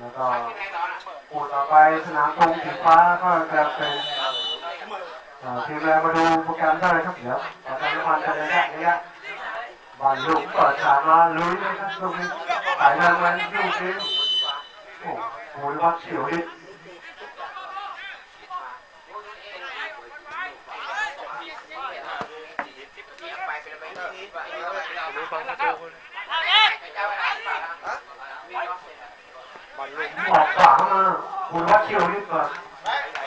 แล้วก็คู่ต่อไปสนามกรุงสีฟ้าก็จะเป็นเอ่อทีมแรงมาดูโปรแกรมได้เลยครับเดี๋ยวประชาสัมพันธ์กันระยะระยะบอลลูกเปิดฉากมาลุยเลยครับลูกนี้ถ่ายเรื่องมันลูกนี้โอ้โหวัดเฉียวดิ รู้ฟังประตูบอลลูก ออกขวามาคุณวัดเฉียวดิก่อน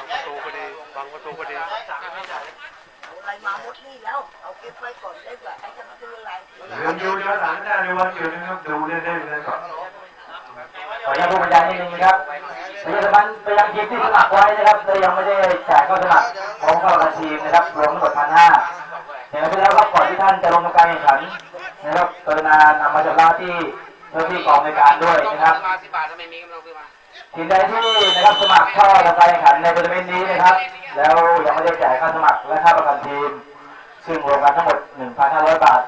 ประตูพอดีบังประตูพอดีอะไรมาหมดนี่แล้วเอาเก็บไว้ก่อนได้กว่าไอ้จะมาซื้ออะไรเรื่องยูจะหลังได้เลยวัดเฉียวนะครับดูเล่นๆเลยก่อนขออนุญาตผู้บรรยายนิดนึงนะครับประชาสัมพันธ์ไปยังทีมที่สมัครไว้นะครับแต่ยังไม่ได้จ่ายเข้าสมัครพร้อมเข้ากับทีมนะครับรวมทั้งหมดพันห้าเห็นไปแล้วครับก่อนที่ท่านจะลงทำการแข่งขันนะครับกรุณานำมาชำระที่เจ้าหน้าที่กองในวยการด้วยนะครับมาสิบบา ทถ้าไม่มีก็ไม่ต้องซื้อมาทีมใดที่นะครับสมัครเข้าทำการแข่งขันในทัวร์นาเมนต์นี้นะครับ แล้วยังไม่ได้จ่ายค่าสมัครและค่าประกันทีม ซึ่งรวมกันทั้งหมด 1,500 บาท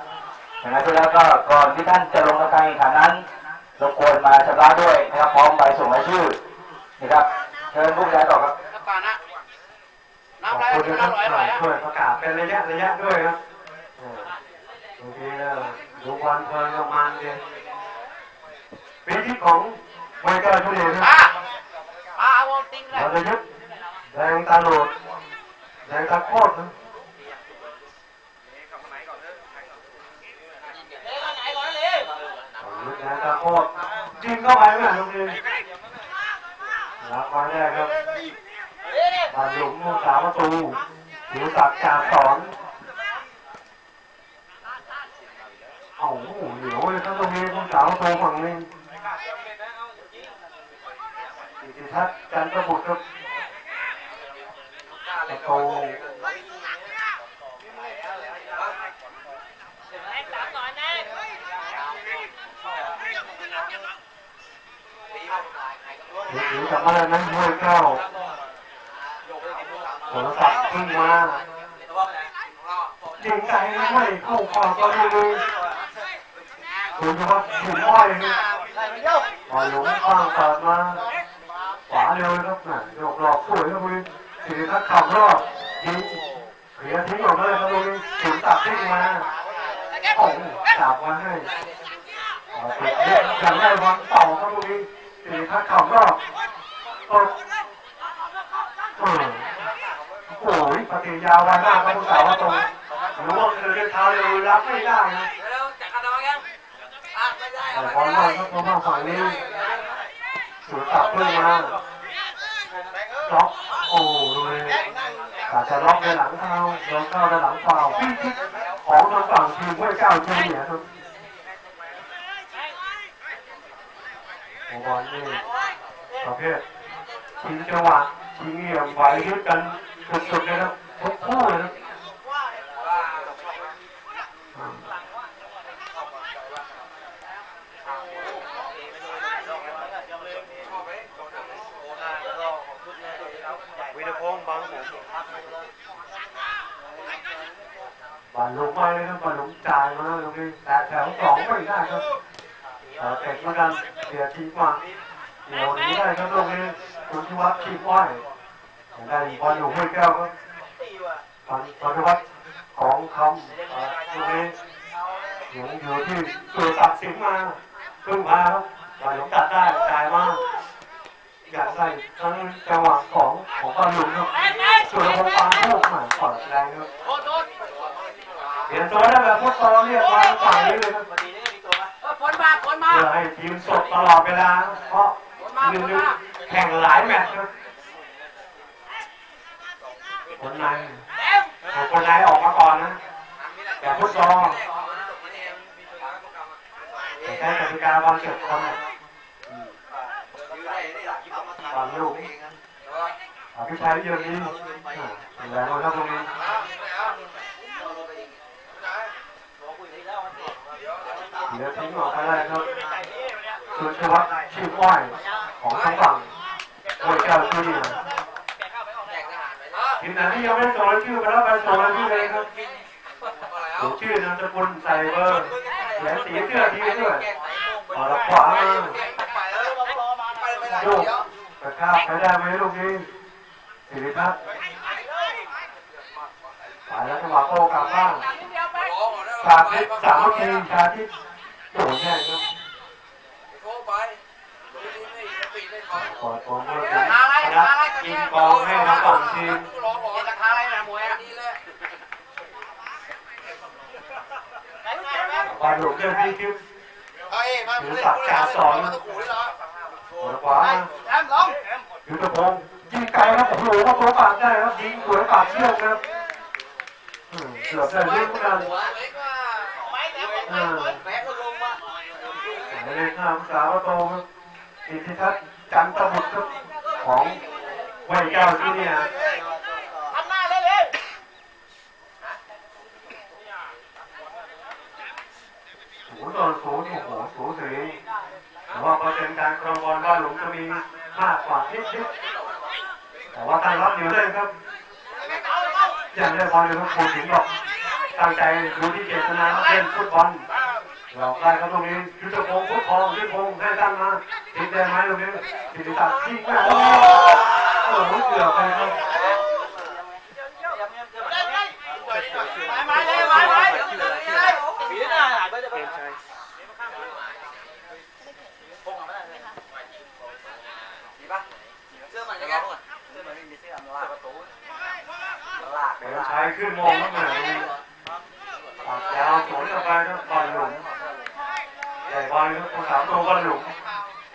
อย่างนั้นแล้วก็ก่อนที่ท่านจะลงทำการแข่งขันนั้นรบกวนมาชำระด้วยนะครับพร้อมใบส่งรายชื่อนะครับเชิญผู้บรรยายต่อครับน้ำปลานะขอบน้ำอะไรคุณนะครับน้ำอร่อยอร่อยอะช่วยประกาศเป็นระยะระยะด้วยครับเออโอเคแล้วดูบอลเพลินกับมันเลยเป็นที่ของ ไมเคิลชูเดนปนะลาปลาเอาติ้งเลยเราจะยึดแรงตาโหลดแรงตาโคตรนะยึดแรงตาโคตรยิงเข้าไปไหมลูกนี้รับมาได้ครับบอลหลุมลูกสาวประตูผิวสักดิ์จากสอนเอ้าโอ้โหเหนียวเลยครับตรงนี้ลูกสาวประตูฝั่งนี้ กิติทัศน์จันทบุตรครับประตูหรือกลับมาแล้วนะห้วยเก้าโทรศัพท์ขึ้นมายิงไก่ไม่เข้าปากก็ดูดูคุณจะว่าถึงอ้อยนะบอลหลงข้างเปิดมาขวาเร็วครับน่ะโยกหลอกสวยครับคุณถือทักขับรอบยิงเคลียทิ้งออกเลยครับคุณถึงตัดทิ้งมาโอ้จับมาให้ติดเล่นยังได้วันต่อครับคุณถือทักขับรอบโอ้โหปฏิยาววันหน้าพระพุทธเจ้าว่าตรงรู้ว่าคือเรื่องเท้าเร็วรับไม่ได้นะเร็วจัดการเอายังอะไม่ได้แต่บอลว่าเขาตัวมาฝั่งนี้สุดตับขึ้นมา ล็อกโอ้ดูเลยอาจจะล็อกในหลังเท้าโดนเข้าในหลังเปล่าของทางฝั่งทีมห้วยเก้าเชียงเหนือครับโอ้บอลนี่ประเภทชิงจังหวะชิงเหลี่ยมไหวยึดกันสุดๆเลยครับทุกคู่เลยครับอืม วิรพงษ์บังผม บอลลงมาเลยครับบอลลงจ่ายมาตรงนี้แต่แถวสองไม่ได้ครับเออเตะเหมือนกันเสียที มาเดี๋ยวนี้ได้ครับตรงนี้คุณชิวัตรทีไหวอย่างได้บอลอยู่ห้วยแก้วครับบอลบอลชิวัตรของคำเอ่อตรงนี้ยังอยู่ที่ตัวตัดสินมาขึ้นมาครับบอลหลงตัดได้จ่ายมาอยากได้ทั้งจังหวะของของบอลหลงครับส่วนของปาลูกหมายเปิดแรงครับโดนโดนเปลี่ยนตัวได้แบบฟุตซอลเรียกว่าฝั่งนี้เลยครับ เออผลมาผลมาเพื่อให้ทีมสดตลอดเวลา เพราะหนึ่งแข่งหลายแมตช์ครับคนในเต็มเอาคนในออกมาก่อนนะแต่ฟุตซอลแต่ใช้กติกาบอลเก็บคนบอลลูกอภิชัยเยอะนี้อ่แรงเลยครับตรงนี้ เดี๋ยวทิ้งออกไปได้ครับสุชวัฒน์ชื่ออ้อยของทางฝั่งห้วยแก้วชื่อเนี่ยทีมไหนที่ยังไม่ได้ส่งรายชื่อมาแล้วไปส่งรายชื่อเลยครับชื่อนามสกุลใส่เบอร์แหวนสีเสื้อทีด้วยขอรับขวามาลูกกระชากไปได้ไหมลูกนี้สิริพัฒน์ไปแล้วจังหวะโตกลับบ้างชาทิสามัคคีชาทิ พย์โดนแย่งครับโทรไปนี่นี่ปีเล่นบอลเปิดโกงเพื่อเป็นชนะอินกองให้ทั้งฝั่งทีมร้อบอกจะท้าอะไรนะมวยอะนี่เลยบอลหลุดเรื่องที่คิวเฮ้ยมาถือสักจ่าสอนตู้หรอขวาแอมลงยุทธพงศ์ยิงไกลครับโอ้โหมาตัวปากได้ครับยิงสวปากเชี่ยวครับเกือบได้เล่อนกัน หัวเล็กว่าไม่แล้ว อืม แม่ก็ลงมา หมาย เลขห้าภาษาประตูครับอิทธิทัศน์จันทบุตรของห้วยแก้วที่เนี่ยทำหน้าเลยเลยศูนย์ต่อศูนย์โอ้โหสูสีแต่ว่าเปอร์เซ็นต์การครองบอลบ้านหลวงจะมีมากกว่านิดนิดแต่ว่าตั้งรับอยู่เลยครับอย่างได้บอลเลยครับครูถึงบอกตั้งใจดูที่เจตนาเล่นฟุตบอล หลอกได้ครับตรงนี้ยุทธพงศ์ฟุตทองยุทธพงศ์ให้ตั้งมาติดได้ไหมตรงนี้ติดตัดที่แม่โอ้โหเกือบไปครับมาเลยมาเลยปีหน้าหลานก็จะเป็นชัยเสื้อมันยังไงเดี๋ยวใช้ขึ้นมองข้างหน้าปากยาวสวนออกไปครับบอลหลุม ใหญ่บอลครับคนสามตัวบอลหลุม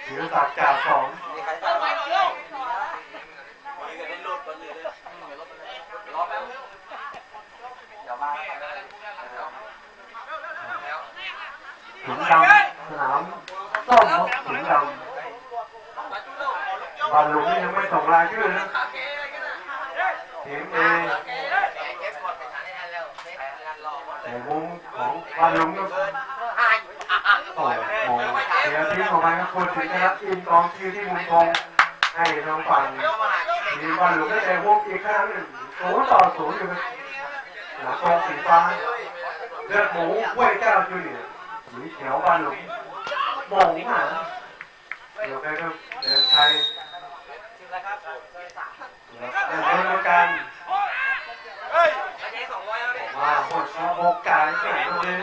ถือสักจากสองถุงดำสนามส้มครับถุงดำบอลหลุมนี่ยังไม่ส่งรายชื่อนะทีมเอแต่มุมของบอลหลุมก็โอ้โหเสีย ทิ้งออกไปคนถึงนะครับอินกองชื่อที่มุมตรงให้ทางฝั่งทีบอลหลุมได้แต่วงอีกครั้งหนึ่งศูนย์ต่อศูนย์อยู่ครับหลังกองสีฟ้าเลือดหมูห้วยแก้วจูเนียร์สีเขียวบอลหลุมมองหาเดี๋ยวไปครับเดินไทยเดินเหมือนกันว่าคนชอบโอกาสแข่งตรงนี้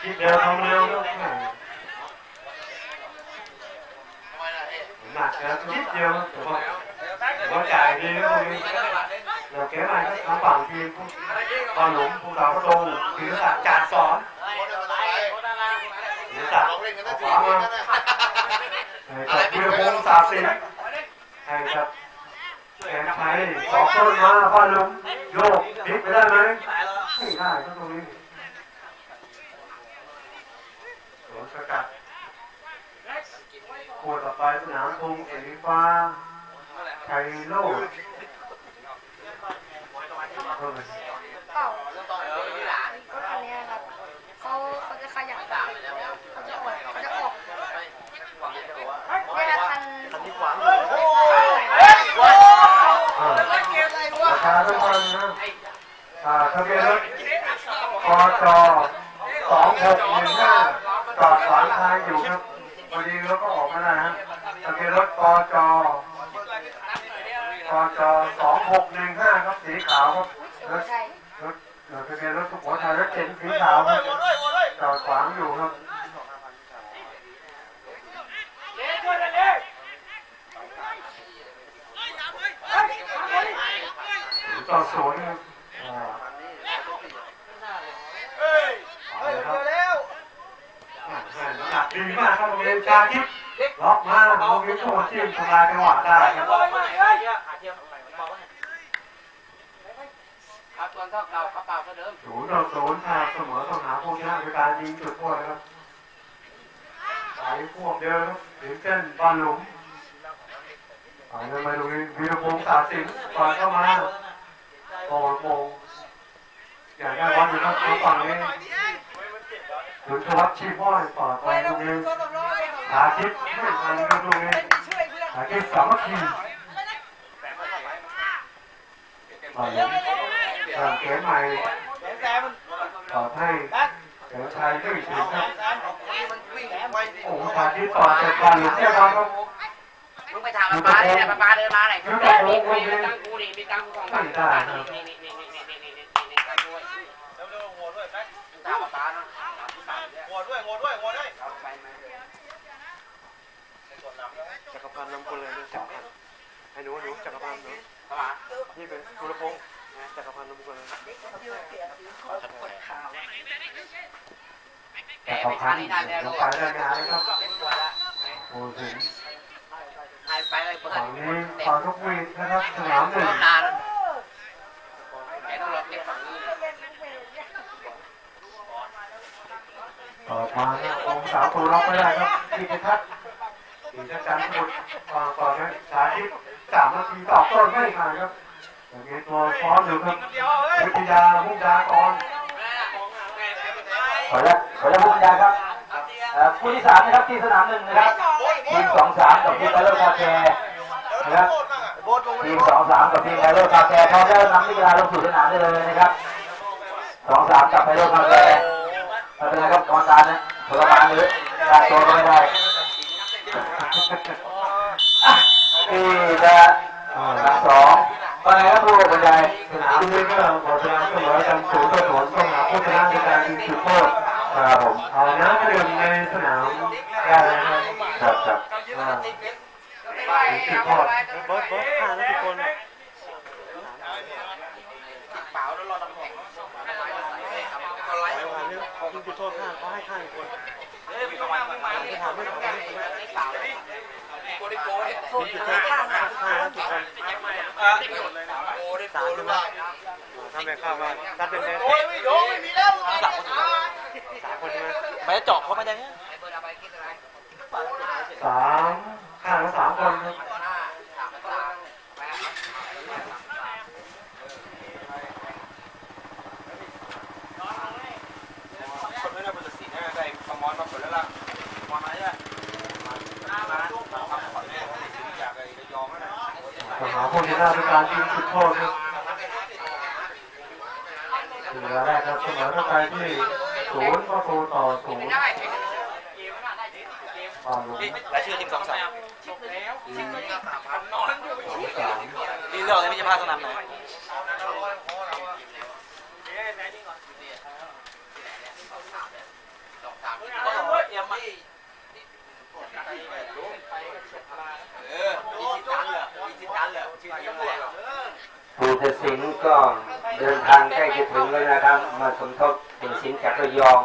คิดเร็วทำเร็วก็แข่ง หนักนะนิดเดียวแต่ว่าแต่ว่าจ่ายดีนะตรงนี้เดี๋ยวเก๋ใหม่ก็ทางฝั่งทีมตอนหลุมผู้สาวประตูถือสักจัดสอนถือสักขวามาให้กับวีรพงศ์สาบสิงให้กับแอนชัยสองต้นมาบ้านหลุมโยกพลิกไปได้ไหมไม่ได้ก็ตรงนี้โดนสกัด ขวดต่อไปสนามพงเอริฟ้าชัยโลดเออ เก่าก็อันเนี้ยครับเขาเขาจะขยับเขาจะออกเขาจะออกเนี่ยคัน คันที่ขวาง เออประชาสัมพันธ์นะอ่าทะเบียนรถกจสองหกหนึ่งห้าจอดขวางทางอยู่ครับพอดีรถก็ออกมาแล้วนะทะเบียนรถกจกจสองหกหนึ่งห้าครับสีขาวครับรถ ใช่ รถรถทะเบียนรถสุโขทัยรถเก๋งสีขาวครับจอดขวางอยู่ครับศูนย์ต่อศูนย์ครับอ่าเอาเลยครับอ่า หนักดีมากครับโรงเรียนชาทิพย์ล็อกมาโรงเรียนโชว์ทีมทำลายจังหวะได้ครับครับตอนเท่เก่าเขาเปล่าเดิมศูนย์ต่อศูนย์ถ้าเสมอต้องหาผู้ชนะในการยิงจุดโทษนะครับสายพวกเดิมถึงเส้นบอลหลุมไปเลยมาดูวีรพงศ์สาสิงห์ก่อนเข้ามา โอ้โหอยากได้บอลอยู่ครับทางฝั่งนี้ถึงทวัชชีพ่อยต่อไปตรงนี้หาทิพย์ไม่ทันตรงนี้หาทิพย์สามัคคีบอลหลุมเริ่มเกมใหม่ต่อให้เสือชัยด้วยถึงครับโอ้โหชาที่ต่อเสร็จบอลหลุดเรียบร้อยครับ งไปถามป้าป้าเนี่ยป้าป้าเดินมาไหนยุทธพงศ์ลูกมีนี้ตังกูนี่มีตังกูของบ้านนี่นี่นี่นี่นี่นี่นี่นี่นี่ตังกูแล้วเร็วหัวด้วยแม็กถามป้าเนาะหัวด้วยหัวด้วยหัวด้วยไปไหมจักรพันธ์นำคนเลยจักรพันธ์ไอ้หนูหนูจักรพันธ์หนูป้านี่เป็นกุลพงศ์นะจักรพันธ์นำคนเลยเด็กมันเยอะเสียสีขอปวดขาวแกไปทานนี่ได้แล้วลลูงกไปได้งานนะครับเป็นตัวละโอ้ถึงหาย ไปเลยเปิดฝั่งนี้ฝั่งนกหวีดนะครับสนามหนึ่งนานแกต้องรอเก็บฝั่งนี้ต่อมาองศาวตัวล็อกไม่ได้ครับที่พิทักษ์ทีชักจันทร์พุทธวางก่อนนะสาธิตสามนาทีต่อต้นไม่มานครับอย่างนี้ตัวฟ้อนอยู่ครับวิทยามุกดากรขออนุญาตขออนุญาตผู้บรรยาครับเอ่อคู่ที่สามนะครับที่สนามหนึ่งนะครับ ทีมสองสามกับทีมไบโรคาแคร์นะครับทีมสองสามกับทีมไบโรคาแคร์พร้อมแล้วนำนักกีฬาลงสู่สนามได้เลยนะครับสองสามกับไบโรคาแคร์ไม่เป็นไรครับกรรมการนะผลไม้หรือการตัวก็ไม่ได้ที่จะนับสองก็ไหนครับผู้บรรยายสนามนี้ก็ขอแสดงเสมอกันศูนย์ต่อศูนย์ต้องหาผู้ชนะในการยิงจุดโทษครับผมเอาน้ำดื่มในสนามได้นะครับ คือทอดเบิร์บิร์ดาแล้วทุกคนเปล่าแล้วรอตำรวจคุณคือโทษข้างเขาให้ข้างคนไม่ทำไม่ทำไม่ทำไม่ทำโทษข้างข้างถูกกันสามใช่ไหมถ้าไม่ข้ามาถ้าเป็นแดนสามคนใช่ไหมไปเจาะเขามาอย่าง สามข้างละสามคนครับปัญหาคนที่น่าเป็นการยิงสุดโทษครับเหลือแรกครับเสมอกันไปที่ศูนย์ประตูต่อศูนย์ รายชื่อทีมสองสามสามนี่เรื่องนี้ไม่ใช่พลาดสนามไหนเอ็มเออมีสิทธิ์การเหรอมีสิทธิ์การเหรอชื่อทีมอะไรผู้ตัดสินก็เดินทางใกล้จะถึงแล้วนะครับ มาสมทบผู้ตัดสินจากระยอง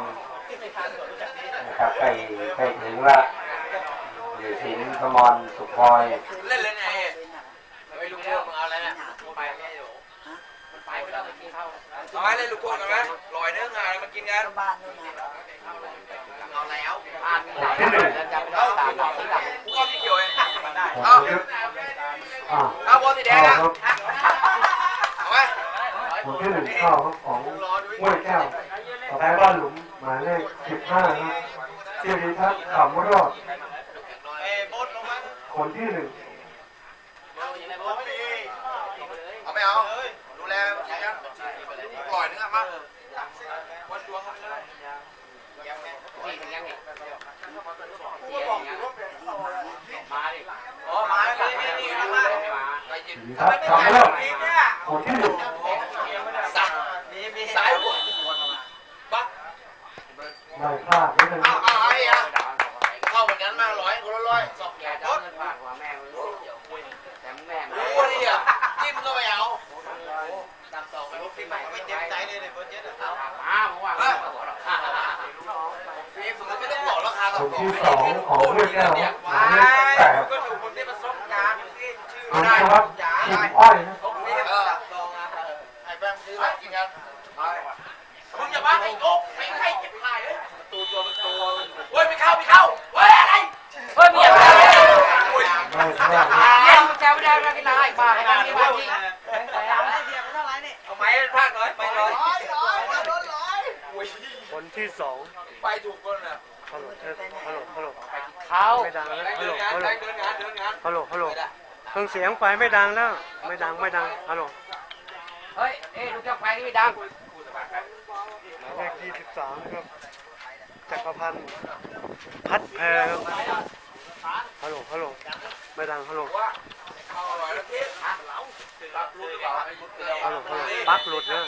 นะครับใกล้ใกล้ถึงละ ผู้ตัดสินพมรสุพลอยเล่นเลยไงไม่รู้พวกมึงเอาอะไรเนี่ยไปไม่รู้มันไปไม่ได้ไปกินข้าวเอาไม้เล่นลูกโป่งกันไหมลอยเนื้องานมากินกันบ้านนู่นนะเอาแล้วอ่านไหนแล้วจะไปตามเราที่หลังกูก็ที่เกี่ยวเองได้ขอเอาบคุณอ่าเอาบอลสีแดงเข้าอะครับเอาไว้คนที่หนึ่งเข้าครับของห้วยแก้วต่อไปบ้านหลุมหมายเลขสิบห้าครับเสียดีทัศน์ขำรอดเอ้บดลงมา คนที่หนึ่งเอาไม่เอา ดูแลปล่อยนึงอะมาวันดวงเขาเลยที่มันยังไงเสียอย่างเงี้ยมาดิอ๋อมาเลยนี่นี่นี่มาไปยินสีทัศน์ขำรอดคนที่หนึ่งสายมีมีสายหัวบักไม่พลาดนิดนึงเอาเอาไอ้อะ เข้าเหมือนกันมาร้อยคนละร้อยสองแกแกจะบดเงินฝากหัวแม่มึงแต่แม่รู้ว่านี่อะจิ้มก็ไม่เอาตามต่อไปลูกที่ใหม่ไม่เต็มใจเลยเนี่ยโปรเจกต์อะมาผมว่าฟิล์มผมไม่ต้องบอกราคาคนที่สองของห้วยแก้วหมายเลขแปดก็อยู่คนที่ประสบการณ์ที่ชื่อคุณได้ครับชิมอ้อยนะไอ้แบงซื้อมากินกันมึงอย่าบ้าไอ้โอ๊กไอ้ไข่เจ็บหายเลยประตูตัวตัวตัวเฮ้ยไม่เข้าไม่เข้า ฮัลโหลฮัลโหลเคงเสียงไฟไม่ดังแล้ว ไม่ดังไม่ดังฮัลโหลเฮ้ยเอ้ลูกจ้าไฟนี่ไม่ดังหยเลขยี่สิบสามครับจักรพันธ์พัดแพรครับฮัลโหลฮัลโหลไม่ดังฮัลโหลฮัลโหลฮัปักหลุดเนี่ย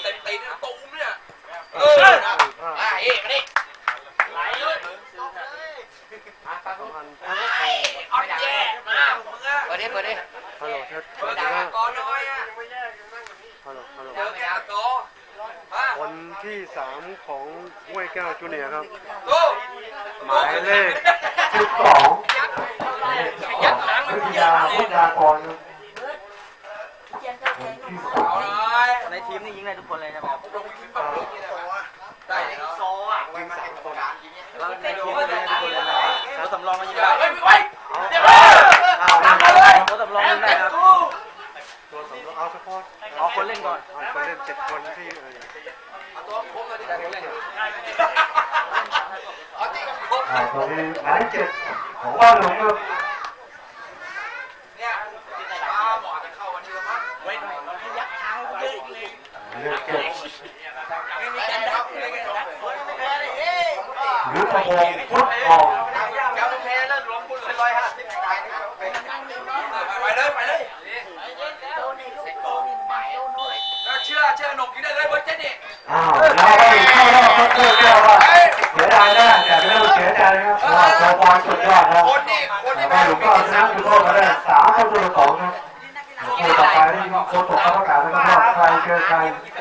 เออเอ๊ะมาดิไหล ปลาคุณออนเย่มาเปิดดิเปิดดิฮัลโหลเธอเปิดดาวก่อนหอยอะฮัลโหลฮัลโหลเจอแก้วโตคนที่สามของห้วยแก้วจูเนียครับ หมายเลขสิบสองวิทยาพิทยากรในทีมนี่ยิงได้ทุกคนเลยนะครับ หรือประมงพุทธทองไปเลยไปเลยเชื่อเชื่อหนุ่มกินได้เลยเบอร์เจ็ดนี่อ้าวแล้วก็เข้ารอบครับเข้ารอบครับเสียดายนะแต่ไม่ต้องเสียใจนะครับเราวางสุดยอดนะคนนี่คนนี่ไม่หลงก็ชนะคุณโลกมาได้สามคนตัวสองนะโอ้ต่อไปนี่โคตรตกเข้าประกาศ Thank you, thank.